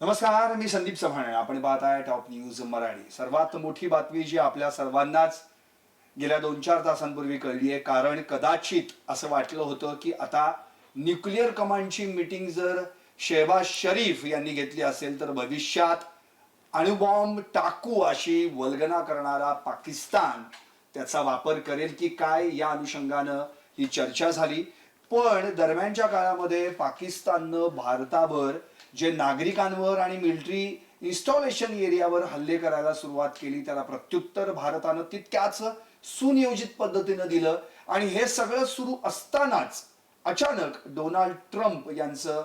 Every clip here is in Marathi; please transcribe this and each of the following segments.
नमस्कार मी संदीप चव्हाण आपण पाहत आहे टॉप न्यूज मराठी. सर्वात मोठी बातमी जी आपल्या सर्वांनाच गेल्या दोन चार तासांपूर्वी कळली आहे कारण कदाचित असं वाटलं होतं की आता न्यूक्लिअर कमांडची मीटिंग जर शेहबाज शरीफ यांनी घेतली असेल तर भविष्यात अणुबॉम्ब टाकू अशी वल्गना करणारा पाकिस्तान त्याचा वापर करेल की काय या अनुषंगानं ही चर्चा झाली. पण दरम्यानच्या काळामध्ये पाकिस्ताननं भारतावर जे नागरिकांवर आणि मिलिटरी इन्स्टॉलेशन एरियावर हल्ले करायला सुरुवात केली त्याला प्रत्युत्तर भारतानं तितक्याच सुनियोजित पद्धतीनं दिलं. आणि हे सगळं सुरू असतानाच अचानक डोनाल्ड ट्रम्प यांचं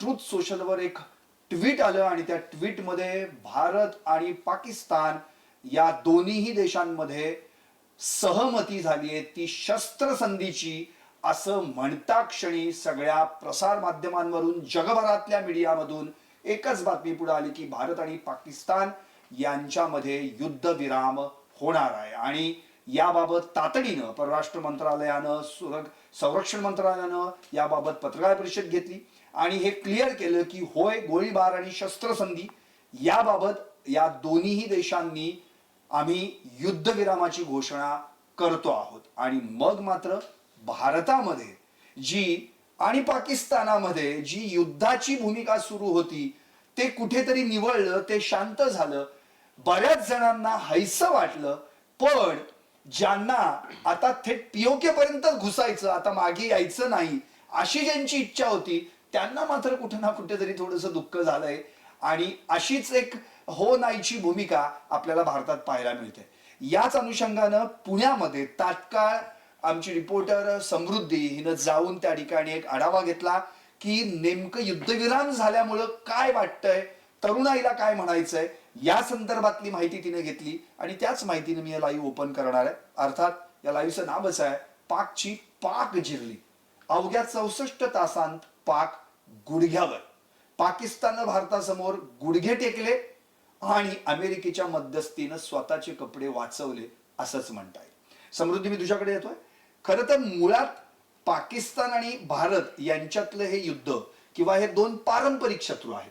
ट्रूथ सोशलवर एक ट्विट आलं आणि त्या ट्विटमध्ये भारत आणि पाकिस्तान या दोन्हीही देशांमध्ये सहमती झाली आहे. ती शस्त्रसंधीची असं म्हणता क्षणी सगळ्या प्रसार माध्यमांवरून जगभरातल्या मीडियामधून एकच बातमी पुढे आली की भारत आणि पाकिस्तान यांच्यामध्ये युद्धविराम होणार आहे. आणि याबाबत तातडीनं परराष्ट्र मंत्रालयानं सुर संरक्षण मंत्रालयानं याबाबत पत्रकार परिषद घेतली आणि हे क्लिअर केलं की होय गोळीबार आणि शस्त्रसंधी याबाबत या दोन्हीही देशांनी आम्ही युद्धविरामाची घोषणा करतो आहोत. आणि मग मात्र भारतामध्ये जी आणि पाकिस्तानामध्ये जी युद्धाची भूमिका सुरू होती ते कुठेतरी निवळलं ते शांत झालं. बऱ्याच जणांना हैस वाटलं पण ज्यांना आता थेट पीओके पर्यंत घुसायचं आता मागे यायचं नाही अशी ज्यांची इच्छा होती त्यांना मात्र कुठे ना कुठेतरी थोडंसं दुःख झालंय. आणि अशीच एक हो नाहीची भूमिका आपल्याला भारतात पाहायला मिळते. याच अनुषंगानं पुण्यामध्ये तात्काळ आमची रिपोर्टर समृद्धी हिनं जाऊन त्या ठिकाणी एक आढावा घेतला की नेमकं युद्धविराम झाल्यामुळं काय वाटतंय तरुणाईला काय म्हणायचंय या संदर्भातली माहिती तिने घेतली आणि त्याच माहितीने मी या लाईव्ह ओपन करणार आहे. अर्थात या लाईव्हचं नावच आहे पाकची पाक जिरली. अवघ्या चौसष्ट तासांत पाक गुडघ्यावर. पाकिस्ताननं भारतासमोर गुडघे टेकले आणि अमेरिकेच्या मध्यस्थीनं स्वतःचे कपडे वाचवले असंच म्हणता येईल. समृद्धी मी तुझ्याकडे येतोय? खरं तर मुळात पाकिस्तान आणि भारत यांच्यातलं हे युद्ध किंवा हे दोन पारंपरिक शत्रू आहेत.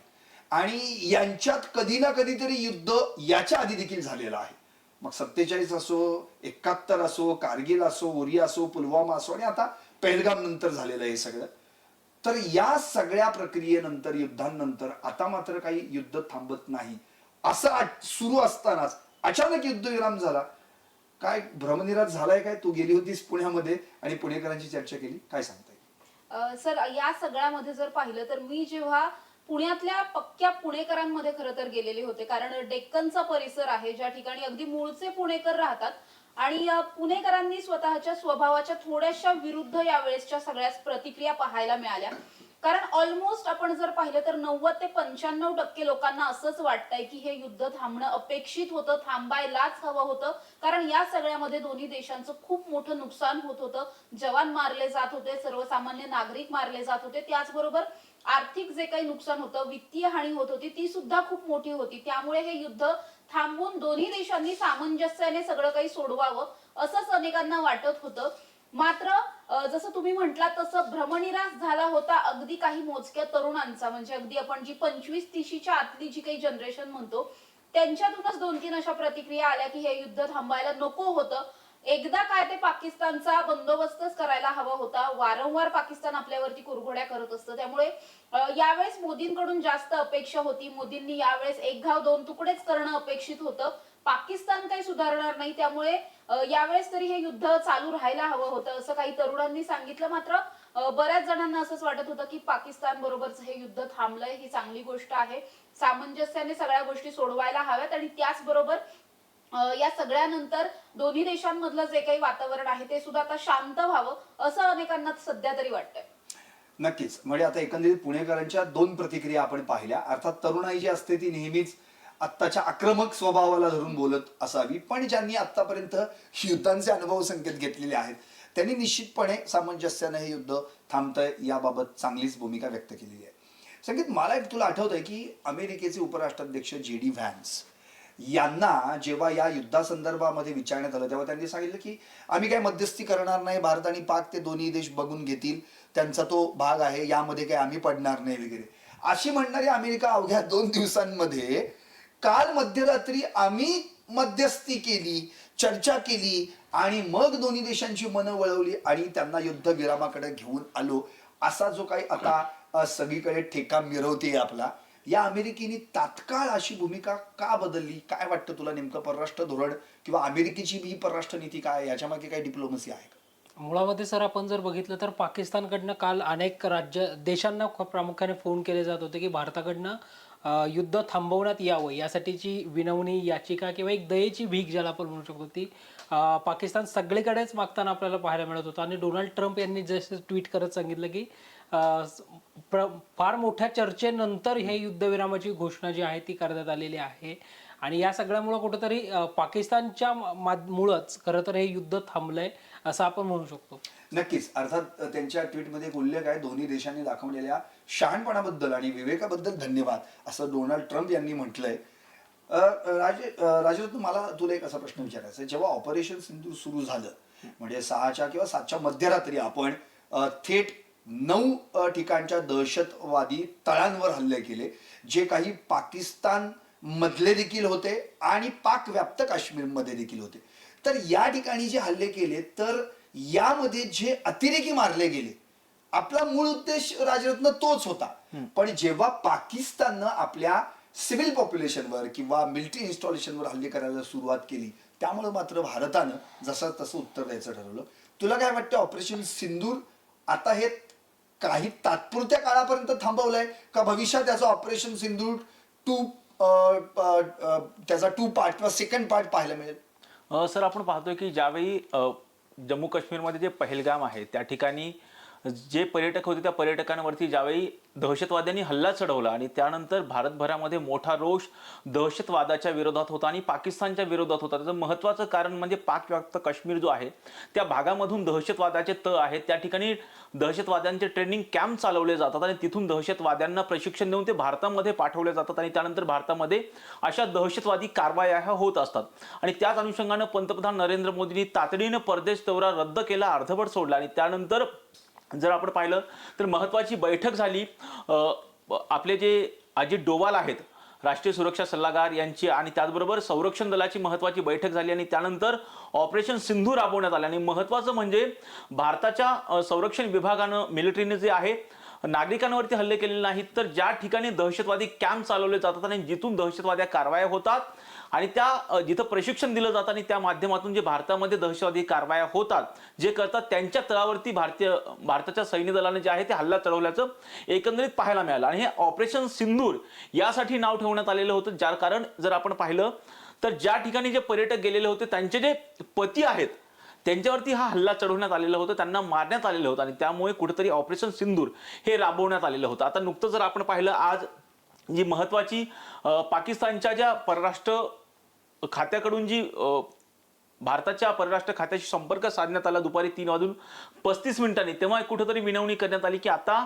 आणि यांच्यात कधी ना कधीतरी युद्ध याच्या आधी देखील झालेलं आहे. मग सत्तेचाळीस असो एकाहत्तर असो कारगिल असो ओरिया असो पुलवामा असो आणि आता पहलगाम नंतर झालेलं आहे हे सगळं. तर या सगळ्या प्रक्रियेनंतर युद्धांनंतर आता मात्र काही युद्ध थांबत नाही. असं सुरू असतानाच अचानक युद्धविराम झाला. काय भ्रमनिराश झालाय काय? तू गेली होतीस पुण्यामध्ये आणि पुणेकरांची चर्चा केली. काय सांगताय? अ, सर या सगळ्यामध्ये जर पाहिलं तर मी जेव्हा पुण्यातल्या पक्क्या पुणेकरांमध्ये खरं तर गेलेले होते. कारण डेक्कनचा परिसर आहे ज्या ठिकाणी अगदी मूळचे पुणेकर राहतात. आणि अ, पुणेकरांनी स्वतःच्या स्वभावाच्या थोड्याशा विरुद्ध यावेळेसच्या सगळ्याच प्रतिक्रिया पाहायला मिळाल्या. कारण ऑलमोस्ट आपण जर पाहिलं तर नव्वद ते पंच्याण्णव टक्के लोकांना असंच वाटतंय की हे युद्ध थांबणं अपेक्षित होतं थांबायलाच हवं होतं. कारण या सगळ्यामध्ये दोन्ही देशांचं खूप मोठं नुकसान होत होतं. जवान मारले जात होते सर्वसामान्य नागरिक मारले जात होते. त्याचबरोबर आर्थिक जे काही नुकसान होतं वित्तीय हानी होत होती ती सुद्धा खूप मोठी होती. त्यामुळे हे युद्ध थांबवून दोन्ही देशांनी सामंजस्याने सगळं काही सोडवावं असंच अनेकांना वाटत होतं. मात्र जसं तुम्ही म्हटलात तसं भ्रमनिरास झाला होता अगदी काही मोजक्या तरुणांचा. म्हणजे अगदी आपण जी पंचवीस तिशीच्या आतली जी काही जनरेशन म्हणतो त्यांच्यातूनच दोन तीन अशा प्रतिक्रिया आल्या की हे युद्ध थांबायला नको होतं. एकदा काय ते पाकिस्तानचा बंदोबस्तच करायला हवा होता. वारंवार पाकिस्तान आपल्यावरती कुरघोड्या करत असतं. त्यामुळे यावेळेस मोदींकडून जास्त अपेक्षा होती. मोदींनी यावेळेस एक घाव दोन तुकडेच करणं अपेक्षित होतं. पाकिस्तान सुधारणार नाही. त्यामुळे यावेळेस तरी हे युद्ध चालू राहायला हवं होतं असं काही तरुणांनी सांगितलं. मात्र बऱ्याच जणांना असंच वाटत होतं की पाकिस्तान बरोबरच हे युद्ध थांबलंय ही चांगली गोष्ट आहे. सामंजस्याने सगळ्या गोष्टी सोडवायला हव्यात आणि त्याचबरोबर या सगळ्यानंतर दोन्ही देशांमधलं जे काही वातावरण आहे ते सुद्धा आता शांत व्हावं असं अनेकांना सध्या तरी वाटतंय. नक्कीच. म्हणजे आता एकंदरीत पुणेकरांच्या दोन प्रतिक्रिया आपण पाहिल्या. अर्थात तरुणाई जी असते ती नेहमीच आत्ताच्या आक्रमक स्वभावाला धरून बोलत असावी. पण ज्यांनी आतापर्यंत युद्धांचे अनुभव संकेत घेतलेले आहेत त्यांनी निश्चितपणे सामंजस्याने हे युद्ध थांबतंय याबाबत चांगलीच भूमिका व्यक्त केलेली आहे. संगीत मला एक तुला आठवत आहे की अमेरिकेचे उपराष्ट्राध्यक्ष जे डी व्हॅन्स यांना जेव्हा या युद्धासंदर्भामध्ये विचारण्यात आलं तेव्हा त्यांनी सांगितलं की आम्ही काय मध्यस्थी करणार नाही भारत आणि पाक ते दोन्ही देश बघून घेतील त्यांचा तो भाग आहे यामध्ये काय आम्ही पडणार नाही वगैरे. अशी म्हणणारी अमेरिका अवघ्या दोन दिवसांमध्ये काल मध्यरात्री आम्ही मध्यस्थी केली चर्चा केली आणि मग दोन्ही देशांची मनं वळवली आणि त्यांना युद्ध विरामाकडे घेऊन आलो. असा जो काही आता सगळीकडे ठेका मिरवते आपला या अमेरिकेने तात्काळ अशी भूमिका का बदलली? काय वाटतं तुला नेमकं? परराष्ट्र धोरण किंवा अमेरिकेची ही परराष्ट्र नीती काय? याच्यामागे काही डिप्लोमसी आहे का? मुळामध्ये सर आपण जर बघितलं तर पाकिस्तानकडनं काल अनेक राज्य देशांना प्रामुख्याने फोन केले जात होते की भारताकडनं युद्ध थांबवण्यात यावं यासाठीची विनवणी याचिका किंवा एक दयेची भीक ज्याला आपण म्हणू शकतो ती पाकिस्तान सगळीकडेच मागताना आपल्याला पाहायला मिळत होतं. आणि डोनाल्ड ट्रम्प यांनी जसं ट्विट करत सांगितलं की प्र- फार मोठ्या चर्चेनंतर हे युद्धविरामाची घोषणा जी आहे ती करण्यात आलेली आहे. आणि या सगळ्यामुळं कुठंतरी पाकिस्तानच्या मा- मुळंच खरं तर हे युद्ध थांबलंय असं आपण म्हणू शकतो. नक्कीच. अर्थात त्यांच्या ट्विटमध्ये एक उल्लेख आहे. दोन्ही देशांनी दाखवलेल्या शहाणपणाबद्दल आणि विवेकाबद्दल धन्यवाद असं डोनाल्ड ट्रम्प यांनी म्हटलंय. राजे राजरत्न मला तुला एक असा प्रश्न विचारायचा जेव्हा ऑपरेशन सिंधू सुरू झालं म्हणजे सहाच्या किंवा सातच्या मध्यरात्री आपण थेट नऊ ठिकाणच्या दहशतवादी तळांवर हल्ले केले जे काही पाकिस्तान मधले देखील होते आणि पाक व्याप्त काश्मीरमध्ये देखील होते. तर या ठिकाणी जे हल्ले केले तर यामध्ये जे अतिरेकी मारले गेले आपला मूळ उद्देश राजरत्न तोच होता. पण जेव्हा पाकिस्ताननं आपल्या सिव्हिल पॉप्युलेशनवर किंवा मिलिटरी इन्स्टॉलेशनवर हल्ले करायला सुरुवात केली त्यामुळे मात्र भारतानं जसं तसं उत्तर द्यायचं ठरवलं. तुला काय वाटतं ऑपरेशन सिंदूर आता हे काही तात्पुरत्या काळापर्यंत थांबवलंय का भविष्यात त्याचं ऑपरेशन सिंदूर टू त्याचा टू पार्ट किंवा सेकंड पार्ट पाहायला मिळेल? सर आपण पाहतोय की ज्यावेळी जम्मू काश्मीरमध्ये जे पहलगाम आहे त्या ठिकाणी जे पर्यटक होते त्या पर्यटकांवरती ज्यावेळी दहशतवाद्यांनी हल्ला चढवला आणि त्यानंतर भारतभरामध्ये मोठा रोष दहशतवादाच्या विरोधात होता आणि पाकिस्तानच्या विरोधात होता. त्याचं महत्त्वाचं कारण म्हणजे पाकव्याप्त काश्मीर जो आहे त्या भागामधून दहशतवादाचे तळ आहेत. त्या ठिकाणी दहशतवाद्यांचे ट्रेनिंग कॅम्प चालवले जातात आणि तिथून दहशतवाद्यांना प्रशिक्षण देऊन ते भारतामध्ये पाठवले जातात आणि त्यानंतर भारतामध्ये अशा दहशतवादी कारवाया ह्या होत असतात. आणि त्याच अनुषंगानं पंतप्रधान नरेंद्र मोदींनी तातडीनं परदेश दौरा रद्द केला अर्धवट सोडला आणि त्यानंतर जर आपण पाहिलं तर महत्त्वाची बैठक झाली. आपले जे अजित डोवाल आहेत राष्ट्रीय सुरक्षा सल्लागार यांची आणि त्याचबरोबर संरक्षण दलाची महत्त्वाची बैठक झाली आणि त्यानंतर ऑपरेशन सिंधू राबवण्यात आलं. आणि महत्त्वाचं म्हणजे भारताच्या संरक्षण विभागानं मिलिटरीने जे आहे नागरिकांवरती हल्ले केलेले नाहीत. तर ज्या ठिकाणी दहशतवादी कॅम्प चालवले जातात आणि जिथून दहशतवाद्या कारवाया होतात आणि त्या जिथं प्रशिक्षण दिलं जातं आणि त्या माध्यमातून जे भारतामध्ये दहशतवादी कारवाया होतात जे करतात त्यांच्या तळावरती भारतीय भारताच्या सैन्य दलाने जे आहे ते हल्ला चढवल्याचं एकंदरीत पाहायला मिळालं. आणि हे ऑपरेशन सिंदूर यासाठी नाव ठेवण्यात आलेलं होतं ज्या कारण जर आपण पाहिलं तर ज्या ठिकाणी जे पर्यटक गेलेले होते त्यांचे जे पती आहेत त्यांच्यावरती हा हल्ला चढवण्यात आलेला होता त्यांना मारण्यात आलेलं होतं आणि त्यामुळे कुठेतरी ऑपरेशन सिंदूर हे राबवण्यात आलेलं होतं. आता नुकतं जर आपण पाहिलं आज जी महत्वाची पाकिस्तानच्या ज्या परराष्ट्र खात्याकडून जी भारताच्या परराष्ट्र खात्याशी संपर्क साधण्यात आला दुपारी तीन वाजून पस्तीस मिनिटांनी तेव्हा कुठेतरी विनवणी करण्यात आली की आता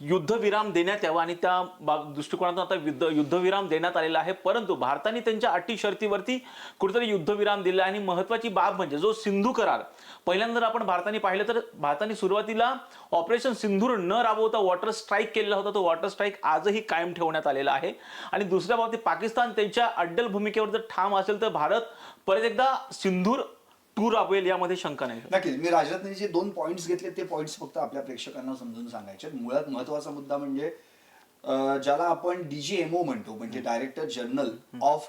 युद्धविराम देण्यात यावा आणि त्या बाब- दृष्टिकोनातून आता युद्ध युद्धविराम देण्यात आलेला आहे. परंतु भारताने त्यांच्या अटी शर्तीवरती कुठेतरी युद्धविराम दिला आणि महत्वाची बाब म्हणजे जो सिंधू करार. पहिल्यांदा जर आपण भारताने पाहिलं तर भारताने सुरुवातीला ऑपरेशन सिंधूर न राबवता वॉटर स्ट्राईक केलेला होता. तो वॉटर स्ट्राईक आजही कायम ठेवण्यात आलेला आहे. आणि दुसऱ्या बाबतीत पाकिस्तान त्यांच्या अड्डल भूमिकेवर जर ठाम असेल तर भारत परत एकदा सिंधूर टूर राबवेल यामध्ये शंका नाही. नक्कीच. मी राजरत्नने जे दोन पॉईंट्स घेतले ते पॉईंट्स फक्त आपल्या प्रेक्षकांना समजून सांगायचे मुळात महत्त्वाचा मुद्दा म्हणजे ज्याला आपण डीजीएमओ म्हणतो म्हणजे director general of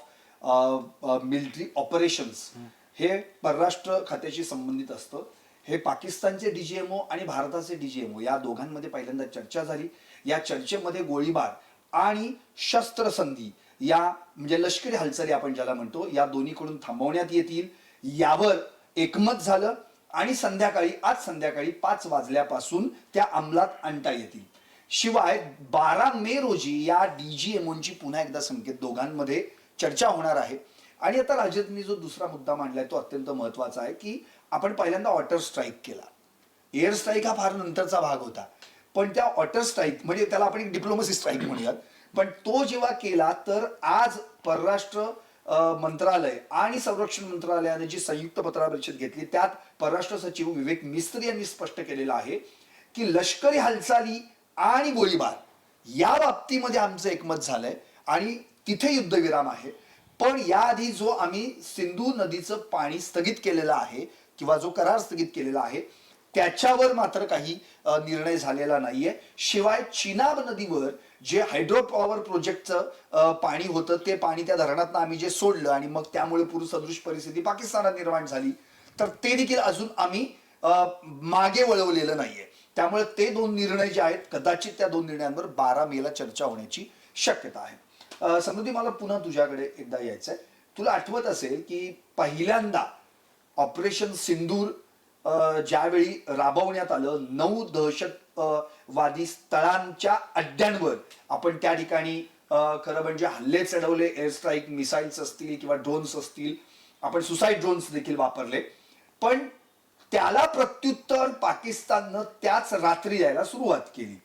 military operations हे परराष्ट्र खात्याशी संबंधित असतं. हे पाकिस्तानचे डीजीएमओ आणि भारताचे डीजीएमओ या दोघांमध्ये पहिल्यांदा चर्चा झाली. या चर्चेमध्ये गोळीबार आणि शस्त्रसंधी या म्हणजे लष्करी हालचाली आपण ज्याला म्हणतो या दोन्हीकडून थांबवण्यात येतील. यावर एकमत झालं आणि संध्याकाळी आज संध्याकाळी पाच वाजल्यापासून त्या अंमलात आणता येतील. शिवाय बारा मे रोजी या डीजीएमओची पुन्हा एकदा संकेत दोघांमध्ये चर्चा होणार आहे. आणि आता राजतनी जो दुसरा मुद्दा मांडलाय तो अत्यंत महत्त्वाचा आहे की आपण पहिल्यांदा वॉटर स्ट्राईक केला. एअर स्ट्राईक हा फार नंतरचा भाग होता. पण त्या वॉटर स्ट्राईक म्हणजे त्याला आपण एक डिप्लोमसी स्ट्राईक म्हणूयात. पण तो जेव्हा केला तर आज परराष्ट्र मंत्रालय आणि संरक्षण मंत्रालयाने जी संयुक्त पत्र परिषद घेतली त्यात परराष्ट्र सचिव विवेक मिस्त्री यांनी स्पष्ट केलेलं आहे की लष्करी हालचाली आणि गोळीबार या बाबतीमध्ये आमचं एकमत झालंय आणि तिथे युद्धविराम आहे. पण याआधी जो आम्ही सिंधू नदीचं पाणी स्थगित केलेलं आहे किंवा जो करार स्थगित केलेला आहे त्याच्यावर मात्र काही निर्णय झालेला नाहीये. शिवाय चिनाब नदीवर जे हायड्रो पॉवर प्रोजेक्टचं पाणी होतं ते पाणी त्या धरणातनं आम्ही जे सोडलं आणि मग त्यामुळे पूरसदृश परिस्थिती पाकिस्तानात निर्माण झाली तर ते देखील अजून आम्ही मागे वळवलेलं नाहीये. त्यामुळे ते दोन निर्णय जे आहेत कदाचित त्या दोन निर्णयांवर बारा मेला चर्चा होण्याची शक्यता आहे. समृद्धी मला पुन्हा तुझ्याकडे एकदा यायचंय. तुला आठवत असेल की पहिल्यांदा ऑपरेशन सिंदूर ज्यावेळी राबवण्यात आलं नऊ दहशतवादी स्थळांच्या अड्ड्यांवर आपण त्या ठिकाणी खरं म्हणजे हल्ले चढवले. एअर स्ट्राईक मिसाईल्स असतील किंवा ड्रोन्स असतील. आपण सुसाईड ड्रोन्स देखील वापरले. पण त्याला प्रत्युत्तर पाकिस्ताननं त्याच रात्री द्यायला सुरुवात केली.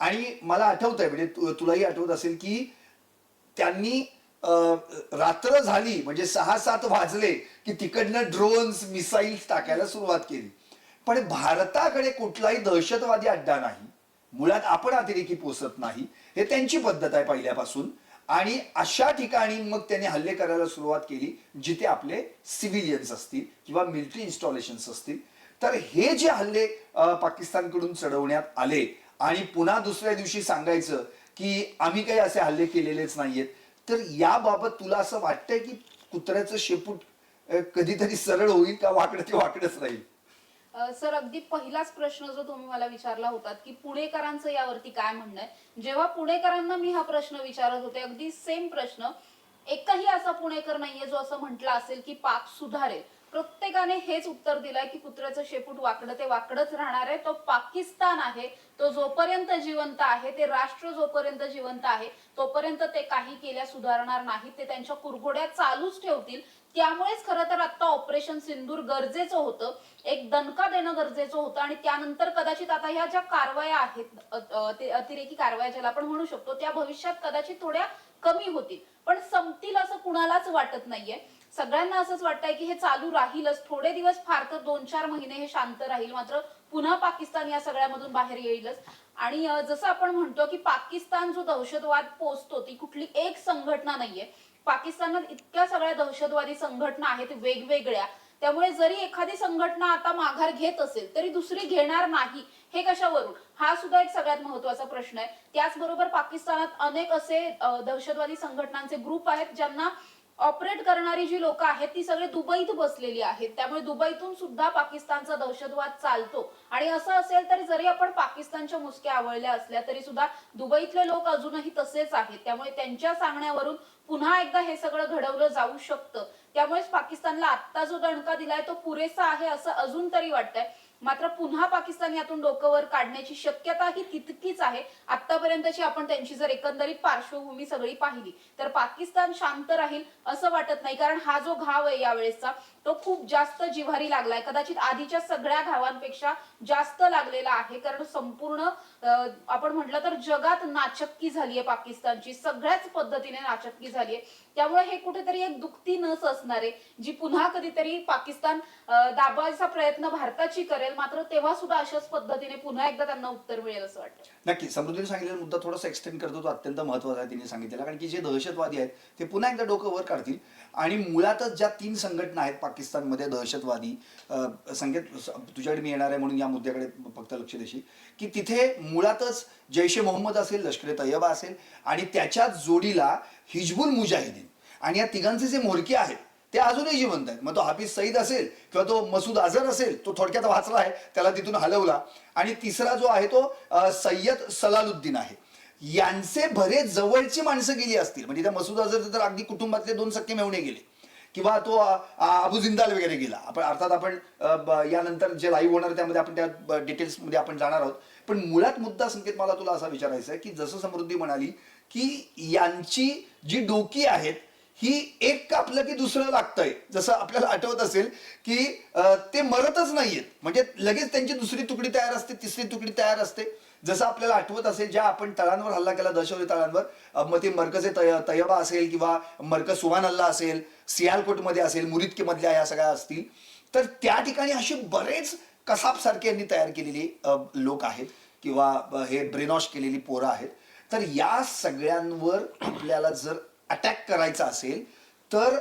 आणि मला आठवत आहे म्हणजे तुलाही आठवत असेल की त्यांनी रात्र झाली म्हणजे सहा सात वाजले की तिकडनं ड्रोन्स मिसाईल्स टाकायला सुरुवात केली. पण भारताकडे कुठलाही दहशतवादी अड्डा नाही. मुळात आपण अतिरेकी पोचत नाही. हे त्यांची पद्धत आहे पहिल्यापासून. आणि अशा ठिकाणी मग त्यांनी हल्ले करायला सुरुवात केली जिथे आपले सिव्हिलियन्स असतील किंवा मिलिटरी इन्स्टॉलेशन्स असतील. तर हे जे हल्ले पाकिस्तानकडून चढवण्यात आले आणि पुन्हा दुसऱ्या दिवशी सांगायचं की आम्ही काही असे हल्ले केलेलेच नाहीयेत. तर याबाबत तुला असं वाटतंय की कुत्र्याचं शेपूट कधीतरी सरळ होईल का? वाकडं ते वाकडच राहील. अ, सर अगदी पहिलाच प्रश्न जो तुम्ही मला विचारला होता की पुणेकरांचं यावरती काय म्हणणं आहे? जेव्हा पुणेकरांना मी हा प्रश्न विचारत होते अगदी सेम प्रश्न. एकही असा पुणेकर नाहीये जो असं म्हटलं असेल की पाक सुधारेल. प्रत्येकाने हेच उत्तर दिलंय की कुत्र्याचं शेपूट वाकडं ते वाकडच राहणार आहे. तो पाकिस्तान आहे. तो जोपर्यंत जिवंत आहे ते राष्ट्र जोपर्यंत जिवंत आहे तोपर्यंत ते काही केल्या सुधारणार नाही. ते त्यांच्या कुरघोड्या चालूच ठेवतील. त्यामुळेच खरं तर आता ऑपरेशन सिंदूर गरजेचं होतं. एक दणका देणं गरजेचं होतं आणि त्यानंतर कदाचित आता ह्या ज्या कारवाया आहेत अतिरेकी कारवाया ज्याला आपण म्हणू शकतो त्या भविष्यात कदाचित थोड्या कमी होतील. पण संपतील असं कुणालाच वाटत नाहीये. सगळ्यांना असंच वाटतंय की हे चालू राहीलच. थोडे दिवस फार तर दोन चार महिने हे शांत राहील. मात्र पुन्हा पाकिस्तान या सगळ्यामधून बाहेर येईलच. आणि जसं आपण म्हणतो की पाकिस्तान जो दहशतवाद पोचतो ती कुठली एक संघटना नाहीये. पाकिस्तानात इतक्या सगळ्या दहशतवादी संघटना आहेत वेगवेगळ्या. त्यामुळे जरी एखादी संघटना आता माघार घेत असेल तरी दुसरी घेणार नाही. हे कशावरून? हा सुद्धा एक सगळ्यात महत्त्वाचा प्रश्न आहे. त्याचबरोबर पाकिस्तानात अनेक असे दहशतवादी संघटनांचे ग्रुप आहेत ज्यांना ऑपरेट करणारी जी लोक आहेत ती सगळे दुबईत बसलेली आहेत. त्यामुळे दुबईतून सुद्धा पाकिस्तानचा दहशतवाद चालतो. आणि असं असेल तर जरी आपण पाकिस्तानच्या मुसक्या आवळल्या असल्या तरी सुद्धा दुबईतले लोक अजूनही तसेच आहेत. त्यामुळे त्यांच्या सांगण्यावरून पुन्हा एकदा हे सगळं घडवलं जाऊ शकतं. त्यामुळेच पाकिस्तानला आत्ता जो दणका दिलाय तो पुरेसा आहे असं अजून तरी वाटतंय. मात्र पुन्हा पाकिस्तान यातून डोकं वर काढण्याची शक्यता ही तितकीच आहे. आतापर्यंतची आपण त्यांची जर एकंदरीत पार्श्वभूमी सगळी पाहिली तर पाकिस्तान शांत राहील असं वाटत नाही. कारण हा जो घाव आहे यावेळेसचा तो खूप जास्त जिव्हारी लागलाय. कदाचित आधीच्या सगळ्या घावांपेक्षा जास्त लागलेला आहे. कारण संपूर्ण आपण म्हटलं तर जगात नाचक्की झालीय पाकिस्तानची. सगळ्याच पद्धतीने नाचक्की झालीय. त्यामुळे हे कुठेतरी एक दुखती नस असणार आहे जी पुन्हा कधीतरी पाकिस्तान दाबायचा प्रयत्न भारताची करेल मात्र तेव्हा सुद्धा अशाच पद्धतीने पुन्हा एकदा त्यांना उत्तर मिळेल असं वाटतं. नक्की. समृद्धीने सांगितलेला मुद्दा थोडासा एक्सटेंड करतो तो अत्यंत महत्त्वाचा आहे तिने सांगितलेला. कारण की जे दहशतवादी आहेत ते पुन्हा एकदा डोकं वर काढतील. आणि मुळातच ज्या तीन संघटना आहेत पाकिस्तानमध्ये दहशतवादी संकेत तुझ्याकडे मी येणार आहे म्हणून या मुद्द्याकडे फक्त लक्ष देशील की तिथे मुळातच जैश ए मोहम्मद असेल लष्कर ए तय्यबा असेल आणि त्याच्या जोडीला हिजबुल मुजाहिदीन आणि या तिघांचे जे म्होरके आहेत ते अजूनही जिवंत आहेत. मग तो हाफिज सईद असेल किंवा तो मसूद अझर असेल तो थोडक्यात वाचला आहे त्याला तिथून हलवला. आणि तिसरा जो आहे तो सय्यद सलालुद्दीन आहे. यांचे बरेच जवळची माणसं गेली असतील. म्हणजे त्या मसूद अझरचे तर अगदी कुटुंबातले दोन सक्के मेवणे गेले. किंवा तो अबू जिंदाल वगैरे गेला. आपण अर्थात आपण यानंतर जे लाईव्ह होणार त्यामध्ये आपण त्या डिटेल्समध्ये आपण जाणार आहोत. पण मुळात मुद्दा संकेत मला तुला असा विचारायचा आहे की जसं समृद्धी म्हणाली की यांची जी डोकी आहेत ही एक कापलं की दुसरं लागतंय. जसं आपल्याला आठवत असेल की ते मरतच नाहीयेत. म्हणजे लगेच त्यांची दुसरी तुकडी तयार असते तिसरी तुकडी तयार असते. जसं आपल्याला आठवत असेल ज्या आपण तळांवर हल्ला केला दहशतवादी तळांवर मग ते मरकज तय तयबा असेल किंवा मरकज सुवान हल्ला असेल सियालकोटमध्ये असेल मुरिदकेमधल्या या सगळ्या असतील तर त्या ठिकाणी असे बरेच कसाब सारखे यांनी तयार केलेली लोक आहेत किंवा हे ब्रेनॉश केलेली पोरं आहेत. तर या सगळ्यांवर आपल्याला जर अटॅक करायचा असेल तर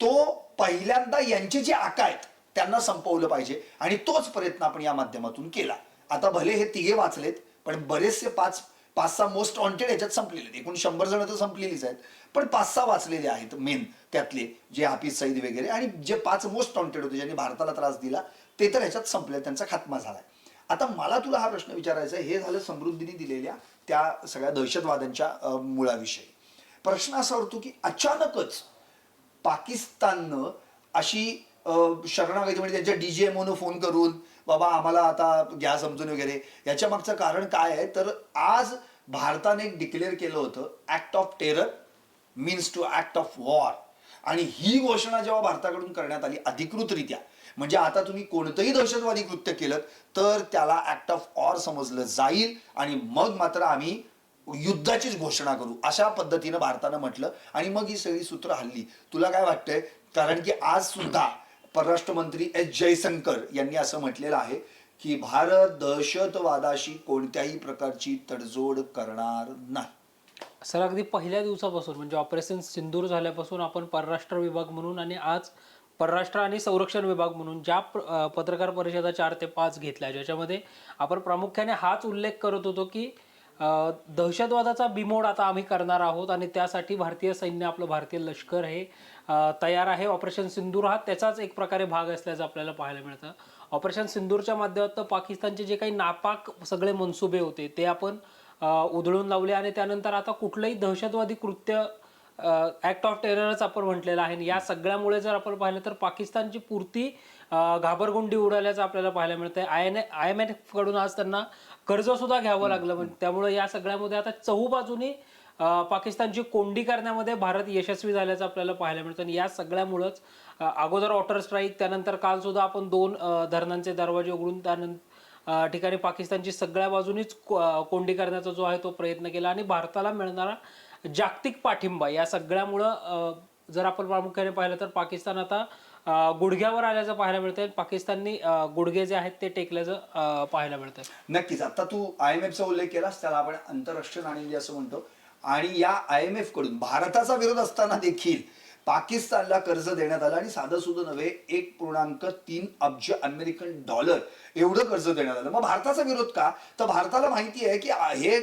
तो पहिल्यांदा यांचे जे आका आहेत त्यांना संपवलं पाहिजे. आणि तोच प्रयत्न आपण या माध्यमातून केला. आता भले हे तिघे वाचलेत पण बरेचसे पाच पाच सहा मोस्ट वॉन्टेड याच्यात संपलेले आहेत. एकूण शंभर जण तर संपलेलीच आहेत. पण पाच सहा वाचलेले आहेत मेन त्यातले जे हाफिज सईद वगैरे आणि जे पाच मोस्ट वॉन्टेड होते ज्यांनी भारताला त्रास दिला ते तर ह्याच्यात संपले त्यांचा खात्मा झालाय. आता मला तुला हा प्रश्न विचारायचा आहे. हे झालं समृद्धीने दिलेल्या त्या सगळ्या दहशतवाद्यांच्या मुळाविषयी. प्रश्न असा होतो की अचानकच पाकिस्ताननं अशी शरणागती म्हणजे त्यांच्या डी जे एमओनं फोन करून बाबा आम्हाला आता घ्या समजून वगैरे. याच्या मागचं कारण काय आहे? तर आज भारताने एक डिक्लेअर केलं होतं act of terror means to act of war आणि ही घोषणा जेव्हा भारताकडून करण्यात आली अधिकृतरित्या म्हणजे आता तुम्ही कोणतंही दहशतवादी कृत्य केलं तर त्याला ऍक्ट ऑफ वॉर समजलं जाईल आणि मग मात्र आम्ही युद्धाचीच घोषणा करू अशा पद्धतीनं भारतानं म्हटलं. आणि मग ही सगळी सूत्र हल्ली. तुला काय वाटतंय? कारण की आज सुद्धा परराष्ट्र मंत्री एस जयशंकर यांनी असं म्हटलेलं आहे की भारत दहशतवादाशी कोणत्याही प्रकारची तडजोड करणार नाही. सर अगदी पहिल्या दिवसापासून म्हणजे ऑपरेशन सिंदूर झाल्यापासून आपण परराष्ट्र विभाग म्हणून आणि आज परराष्ट्र आणि संरक्षण विभाग म्हणून ज्या पत्रकार परिषदा चार ते पाच घेतल्या ज्याच्यामध्ये आपण प्रामुख्याने हाच उल्लेख करत होतो की दहशतवादाचा बिमोड आता आम्ही करणार आहोत आणि त्यासाठी भारतीय सैन्य आपलं भारतीय लष्कर हे तयार आहे. ऑपरेशन सिंदूर हा त्याचाच एक प्रकारे भाग असल्याचं आपल्याला पाहायला मिळतं. ऑपरेशन सिंदूरच्या माध्यमातून पाकिस्तानचे जे काही नापाक सगळे मनसुबे होते ते आपण उधळून लावले आणि त्यानंतर आता कुठलंही दहशतवादी कृत्य ॲक्ट ऑफ टेररच आपण म्हटलेलं आहे. आणि या सगळ्यामुळे जर आपण पाहिलं तर पाकिस्तानची पुरती घाबरगुंडी उडाल्याचं आपल्याला पाहायला मिळतं आय एन आय एम एफकडून आज त्यांना कर्ज सुद्धा घ्यावं लागलं म्हणजे त्यामुळे या सगळ्यामध्ये आता चहूबाजूनी पाकिस्तानची कोंडी करण्यामध्ये भारत यशस्वी झाल्याचं आपल्याला पाहायला मिळतं. आणि या सगळ्यामुळंच अगोदर वॉटर स्ट्राईक त्यानंतर काल सुद्धा आपण दोन धरणांचे दरवाजे उघडून त्यानंतर ठिकाणी पाकिस्तानची सगळ्या बाजूनीच कोंडी करण्याचा जो आहे तो प्रयत्न केला. आणि भारताला मिळणारा जागतिक पाठिंबा या सगळ्यामुळं जर आपण प्रामुख्याने पाहिलं तर पाकिस्तान आता गुडघ्यावर आल्याचं पाहायला मिळतंय. पाकिस्ताननी गुडघे जे आहेत ते टेकल्याचं पाहायला मिळतंय. नक्कीच. आता तू आय एम एफचा उल्लेख केलास त्याला आपण आंतरराष्ट्रीय नाणेनिधी असं म्हणतो. आणि या आय एम एफकडून भारताचा विरोध असताना देखील पाकिस्तानला कर्ज देण्यात आलं. आणि साधं सुद्धा नव्हे एक पूर्णांक तीन अब्ज अमेरिकन डॉलर एवढं कर्ज देण्यात आलं. मग भारताचा विरोध का? तर भारताला माहिती आहे की हे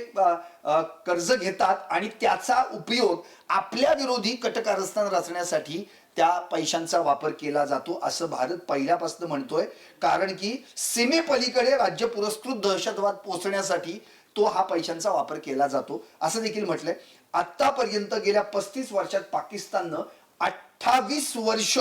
कर्ज घेतात आणि त्याचा उपयोग आपल्या विरोधी कटकारस्थान रचण्यासाठी त्या पैशांचा वापर केला जातो असं भारत पहिल्यापासून म्हणतोय. कारण की सीमेपलीकडे राज्य पुरस्कृत दहशतवाद पोचण्यासाठी तो हा पैशांचा वापर केला जातो. असं देखील म्हटलंय. आतापर्यंत गेल्या पस्तीस वर्षात पाकिस्ताननं अठ्ठावीस वर्ष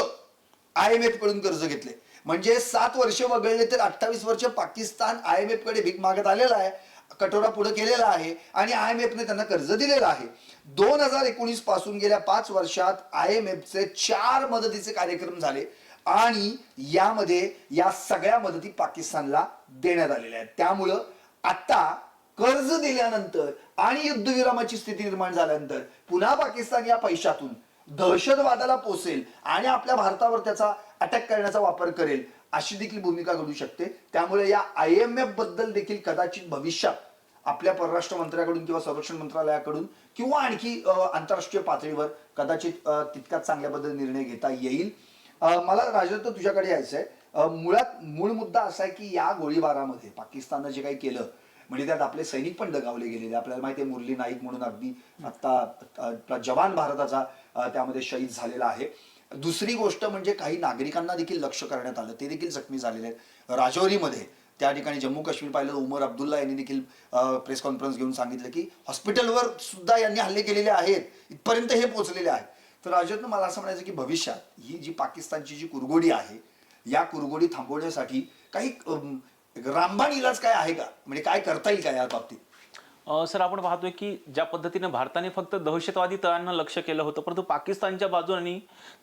आय एम एफकडून कर्ज घेतले म्हणजे सात वर्ष वगळले तर अठ्ठावीस वर्ष पाकिस्तान आय एम एफकडे भीक मागत आलेला आहे. कटोरा पुढे केलेला आहे आणि आय एम एफने त्यांना कर्ज दिलेलं आहे. दोन हजार एकोणीसपासून गेल्या पाच वर्षात आय एम एफचे चार मदतीचे कार्यक्रम झाले आणि यामध्ये या सगळ्या मदती पाकिस्तानला देण्यात आलेल्या आहेत. त्यामुळं आता कर्ज दिल्यानंतर आणि युद्धविरामाची स्थिती निर्माण झाल्यानंतर पुन्हा पाकिस्तान या पैशातून दहशतवादाला पोसेल आणि आपल्या भारतावर त्याचा अटॅक करण्याचा वापर करेल. अशी देखील भूमिका घडू शकते. त्यामुळे या आय एम एफबद्दल देखील कदाचित भविष्यात आपल्या परराष्ट्र मंत्र्याकडून किंवा संरक्षण मंत्रालयाकडून किंवा आणखी आंतरराष्ट्रीय पातळीवर कदाचित तितकाच तितक्याच चांगल्या बद्दल निर्णय घेता येईल. मला राजदत्त तुझ्याकडे यायचं आहे. मुळात मूळ मुद्दा असा आहे की या गोळीबारामध्ये पाकिस्ताननं जे काही केलं म्हणजे त्यात आपले सैनिक पण दगावले गेलेले. आपल्याला माहिती आहे मुरली नाईक म्हणून अगदी आता जवान भारताचा त्यामध्ये शहीद झालेला आहे. दुसरी गोष्ट म्हणजे काही नागरिकांना देखील लक्ष करण्यात आलं. ते देखील जखमी झालेले आहेत. राजौरीमध्ये त्या ठिकाणी जम्मू काश्मीर पाहिलं उमर अब्दुल्ला यांनी देखील प्रेस कॉन्फरन्स घेऊन सांगितलं की हॉस्पिटलवर सुद्धा यांनी हल्ले केलेले आहेत. इथपर्यंत हे पोहोचलेले आहेत. तर राजतनं मला असं म्हणायचं की भविष्यात ही जी पाकिस्तानची जी कुरगोडी आहे या कुरगोडी थांबवण्यासाठी काही रामबाण इलाज काय आहे का? म्हणजे काय करता येईल का या बाबतीत सर आपण पाहतोय की ज्या पद्धतीने भारताने फक्त दहशतवादी तळांना लक्ष केलं होतं परंतु पाकिस्तानच्या बाजूने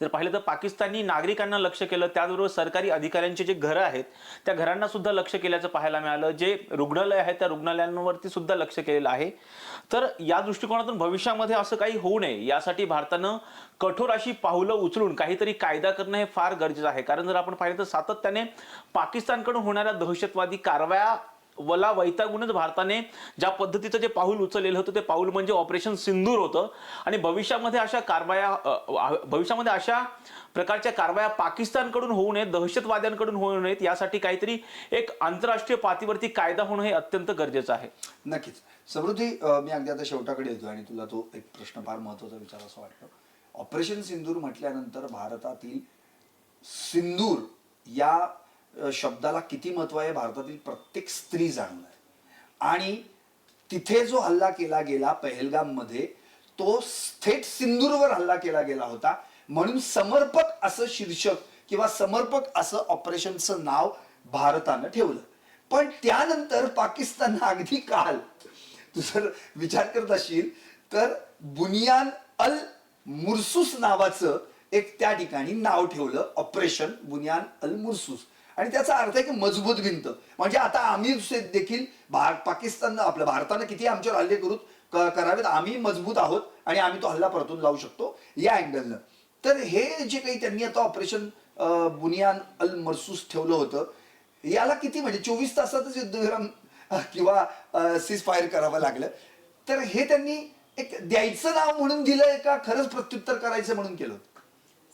जर पाहिलं तर पाकिस्तानी नागरिकांना लक्ष केलं त्याचबरोबर सरकारी अधिकाऱ्यांचे जे घरं आहेत त्या घरांना सुद्धा लक्ष केल्याचं पाहायला मिळालं. जे रुग्णालय आहे त्या रुग्णालयांवरती सुद्धा लक्ष केलेलं आहे. तर या दृष्टिकोनातून भविष्यामध्ये असं काही होऊ नये यासाठी भारतानं कठोर अशी पाहुलं उचलून काहीतरी कायदा करणं हे फार गरजेचं आहे. कारण जर आपण पाहिलं तर सातत्याने पाकिस्तानकडून होणाऱ्या दहशतवादी कारवाया वला वैतागूनच भारताने ज्या पद्धतीचं जे पाऊल उचललेलं होतं ते पाऊल म्हणजे ऑपरेशन सिंदूर होतं. आणि भविष्यामध्ये अशा कारवाया भविष्यामध्ये अशा प्रकारच्या कारवाया पाकिस्तानकडून होऊ नयेत दहशतवाद्यांकडून होऊ नयेत यासाठी काहीतरी एक आंतरराष्ट्रीय पातळीवरती कायदा होणं हे अत्यंत गरजेचं आहे. नक्कीच. समृद्धी मी अगदी आता शेवटाकडे येतो आणि तुला तो एक प्रश्न फार महत्त्वाचा विचार असं वाटतं. ऑपरेशन सिंदूर म्हटल्यानंतर भारतातील सिंदूर या शब्दाला किती महत्त्व आहे? भारतातील प्रत्येक स्त्री जाणणार आणि तिथे जो हल्ला केला गेला पहलगाममध्ये तो थेट सिंदूरवर हल्ला केला गेला होता. म्हणून समर्पक असं शीर्षक किंवा समर्पक असं ऑपरेशनचं नाव भारतानं ठेवलं. पण त्यानंतर पाकिस्तान अगदी काल तू जर विचार करत असशील तर बुनियान अल मुरसूस नावाचं एक त्या ठिकाणी नाव ठेवलं ऑपरेशन बुनियान अल मुरसूस. आणि त्याचा अर्थ आहे की मजबूत भिंत. म्हणजे आता आम्ही देखील भार पाकिस्तान आपलं भारतानं किती आमच्यावर हल्ले करू करावेत आम्ही मजबूत आहोत आणि आम्ही तो हल्ला परतून लावू शकतो या अँगलनं तर हे जे काही त्यांनी आता ऑपरेशन बुनियान अल मरसूस ठेवलं होतं याला किती म्हणजे चोवीस तासातच युद्धविराम किंवा सीज फायर करावं लागलं. तर हे त्यांनी एक द्यायचं नाव म्हणून दिलंय का खरंच प्रत्युत्तर करायचं म्हणून केलं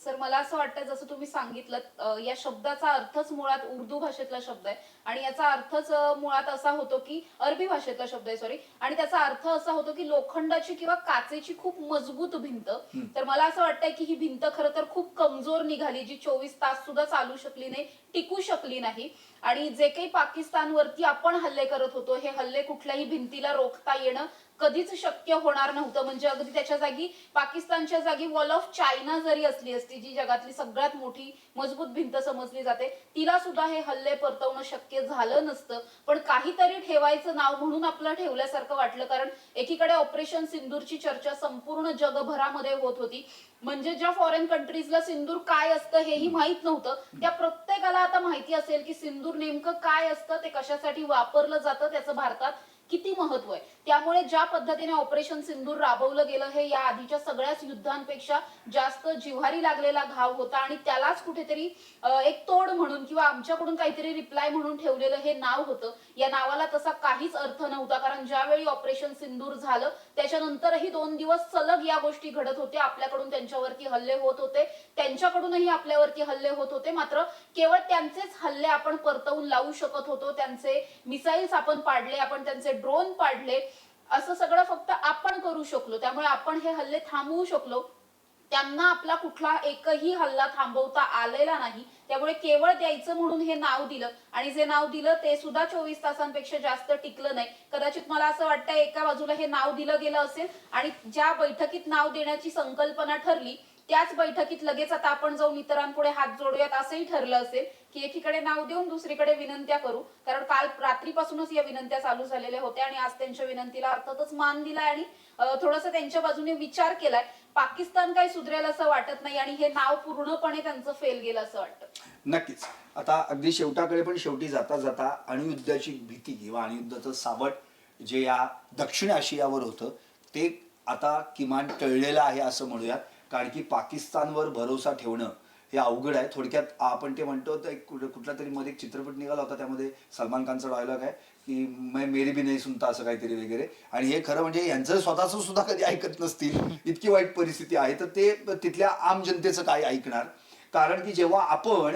सर मला असं वाटतं जसं तुम्ही सांगितलं या शब्दाचा अर्थच मुळात उर्दू भाषेतला शब्द आहे. आणि याचा अर्थच मुळात असा होतो की अरबी भाषेतला शब्द आहे सॉरी आणि त्याचा अर्थ असा होतो की लोखंडाची किंवा काचेची खूप मजबूत भिंत. तर मला असं वाटतंय की ही भिंत खरं तर खूप कमजोर निघाली जी चोवीस तास सुद्धा चालू शकली नाही टिकू शकली नाही. आणि जे काही पाकिस्तानवरती आपण हल्ले करत होतो हे हल्ले कुठल्याही भिंतीला रोखता येणं कधीच शक्य होणार नव्हतं. म्हणजे अगदी त्याच्या जागी पाकिस्तानच्या जागी वॉल ऑफ चायना जरी असली असती जी जगातली सगळ्यात मोठी मजबूत भिंत समजली जाते तिला सुद्धा हे हल्ले परतवणं शक्य झालं नसतं. पण काहीतरी ठेवायचं नाव म्हणून आपलं ठेवल्यासारखं वाटलं कारण एकीकडे ऑपरेशन सिंदूरची चर्चा संपूर्ण जगभरामध्ये होत होती. म्हणजे ज्या फॉरेन कंट्रीजला सिंदूर काय असतं हेही माहीत नव्हतं. त्या प्रत्येकाला आता माहिती असेल की सिंदूर नेमकं काय असतं ते कशासाठी वापरलं जातं त्याचं भारतात किती महत्त्व आहे. त्यामुळे ज्या पद्धतीने ऑपरेशन सिंदूर राबवलं गेलं हे या आधीच्या सगळ्याच युद्धांपेक्षा जास्त जिव्हारी लागलेला घाव होता आणि त्यालाच कुठेतरी एक तोड म्हणून किंवा आमच्याकडून काहीतरी रिप्लाय म्हणून ठेवलेलं हे नाव होतं. या नावाला तसा काहीच अर्थ नव्हता कारण ज्यावेळी ऑपरेशन सिंदूर झालं त्याच्यानंतरही दोन दिवस सलग या गोष्टी घडत होत्या. आपल्याकडून त्यांच्यावरती हल्ले होत होते. त्यांच्याकडूनही आपल्यावरती हल्ले होत होते. मात्र केवळ त्यांचेच हल्ले आपण परतवून लावू शकत होतो. त्यांचे मिसाईल्स आपण पाडले आपण त्यांचे ड्रोन पाडले असं सगळं फक्त आपण करू शकलो. त्यामुळे आपण हे हल्ले थांबवू शकलो. त्यांना आपला कुठला एकही हल्ला थांबवता आलेला नाही. त्यामुळे केवळ द्यायचं म्हणून हे नाव दिलं. आणि जे नाव दिलं ते सुद्धा चोवीस तासांपेक्षा जास्त टिकलं नाही. कदाचित मला असं वाटतं एका बाजूला हे नाव दिलं गेलं असेल आणि ज्या बैठकीत नाव देण्याची संकल्पना ठरली त्याच बैठकीत लगेच आता आपण जाऊन इतरांपुढे हात जोडूयात असंही ठरलं असेल की एकीकडे नाव देऊन दुसरीकडे विनंत्या करू. कारण काल रात्रीपासूनच या विनंत्या चालू झालेल्या होत्या आणि आज त्यांच्या विनंतीला अर्थातच मान दिलाय आणि थोडस त्यांच्या बाजूने विचार केलाय. पाकिस्तान काही सुधरेल असं वाटत नाही आणि हे नाव पूर्णपणे त्यांचं फेल गेलं असं वाटतं. नक्कीच. आता अगदी शेवटाकडे पण शेवटी जाता जाता अणुयुद्धाची भीती किंवा अणुयुद्धाचं सावट जे या दक्षिण आशियावर होतं ते आता किमान टळलेलं आहे असं म्हणूयात. कारण की पाकिस्तानवर भरोसा ठेवणं हे अवघड आहे. थोडक्यात आपण ते म्हणतो तर एक कुठं- कुठला तरी मध्ये एक चित्रपट निघाला होता त्यामध्ये सलमान खानचा डायलॉग आहे की मैं मेरी भी नाही सुनता असं काहीतरी वगैरे. आणि हे खरं म्हणजे यांचं स्वतःच सुद्धा कधी ऐकत नसतील. इतकी वाईट परिस्थिती आहे. तर ते तिथल्या आम जनतेचं काय ऐकणार. कारण की जेव्हा आपण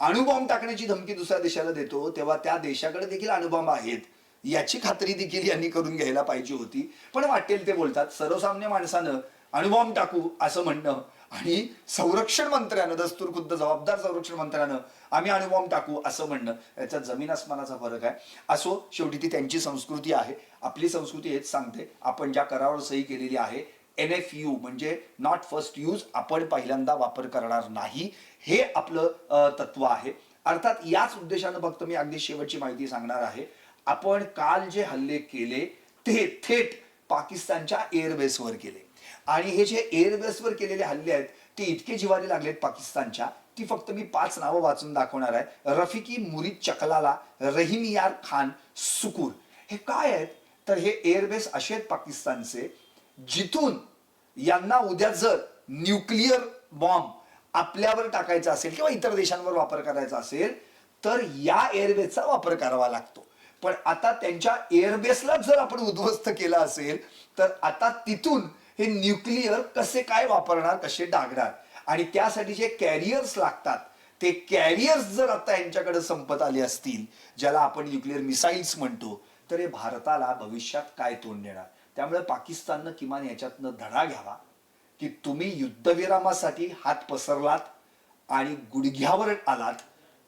अणुबॉम्ब टाकण्याची धमकी दुसऱ्या देशाला देतो तेव्हा त्या देशाकडे देखील अणुबॉम्ब आहेत. याची खात्री देखील यांनी करून घ्यायला पाहिजे होती. पण वाटेल ते बोलतात. सर्वसामान्य माणसानं अणुबॉम्ब टाकू असं म्हणणं आणि संरक्षण मंत्र्यानं दस्तूर खुद्द जबाबदार संरक्षण मंत्र्यानं आम्ही अणुबॉम्ब टाकू असं म्हणणं. याचा जमीन आसमानाचा फरक आहे. असो शेवटी ती त्यांची संस्कृती आहे. आपली संस्कृती हेच सांगते. आपण ज्या करारावर सही केलेली आहे एन एफ यू म्हणजे नॉट फर्स्ट यूज आपण पहिल्यांदा वापर करणार नाही. हे आपलं तत्व आहे. अर्थात याच उद्देशानं फक्त मी अगदी शेवटची माहिती सांगणार आहे. आपण काल जे हल्ले केले ते थेट पाकिस्तानच्या एअरबेसवर केले. आणि हे जे एअरबेसवर केलेले हल्ले आहेत ते इतके जिवारी लागलेत पाकिस्तानच्या ती फक्त मी पाच नावं वाचून दाखवणार आहे. रफिकी मुरीद चकलाला रहीम यार खान सुकूर. हे काय आहेत? तर हे एअरबेस असे आहेत पाकिस्तानचे जिथून यांना उद्या जर न्यूक्लिअर बॉम्ब आपल्यावर टाकायचा असेल किंवा इतर देशांवर वापर करायचा असेल तर या एअरबेसचा वापर करावा लागतो. पण आता त्यांच्या एअरबेसला जर आपण उद्ध्वस्त केलं असेल तर आता तिथून हे न्यूक्लिअर कसे काय वापरणार कसे डागणार? आणि त्यासाठी जे कॅरियर्स लागतात ते कॅरियर्स जर आता यांच्याकडे संपत आले असतील ज्याला आपण न्यूक्लिअर मिसाईल्स म्हणतो तर हे भारताला भविष्यात काय तोंड देणार? त्यामुळे पाकिस्ताननं किमान याच्यातनं धडा घ्यावा की तुम्ही युद्धविरामासाठी हात पसरलात आणि गुडघ्यावर आलात.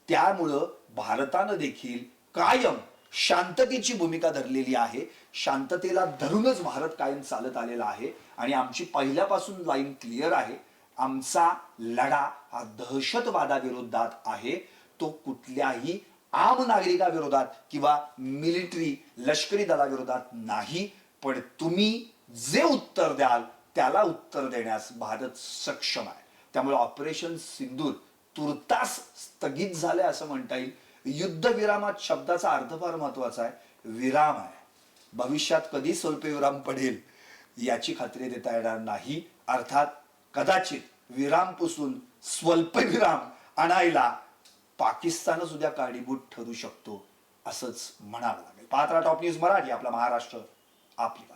त्यामुळं भारतानं देखील कायम शांततेची भूमिका धरलेली आहे. शांततेला धरूनच भारत कायम चालत आलेला आहे. आणि आमची पहिल्यापासून लाईन क्लिअर आहे. आमचा लढा हा दहशतवादाविरोधात आहे. तो कुठल्याही आम नागरिकाविरोधात किंवा मिलिटरी लष्करी दलाविरोधात नाही. पण तुम्ही जे उत्तर द्याल त्याला उत्तर देण्यास भारत सक्षम आहे. त्यामुळे ऑपरेशन सिंदूर तुर्तास स्थगित झाले असं म्हणता येईल. युद्धविरामात शब्दाचा अर्थ फार महत्त्वाचा आहे. विराम आहे. भविष्यात कधी स्वल्पविराम पडेल याची खात्री देता येणार नाही. अर्थात कदाचित विराम पुसून स्वल्पविराम आणायला पाकिस्तानच उद्या कारणीभूत ठरू शकतो असंच म्हणावं लागेल. पात्रा टॉप न्यूज मराठी आपला महाराष्ट्र आपली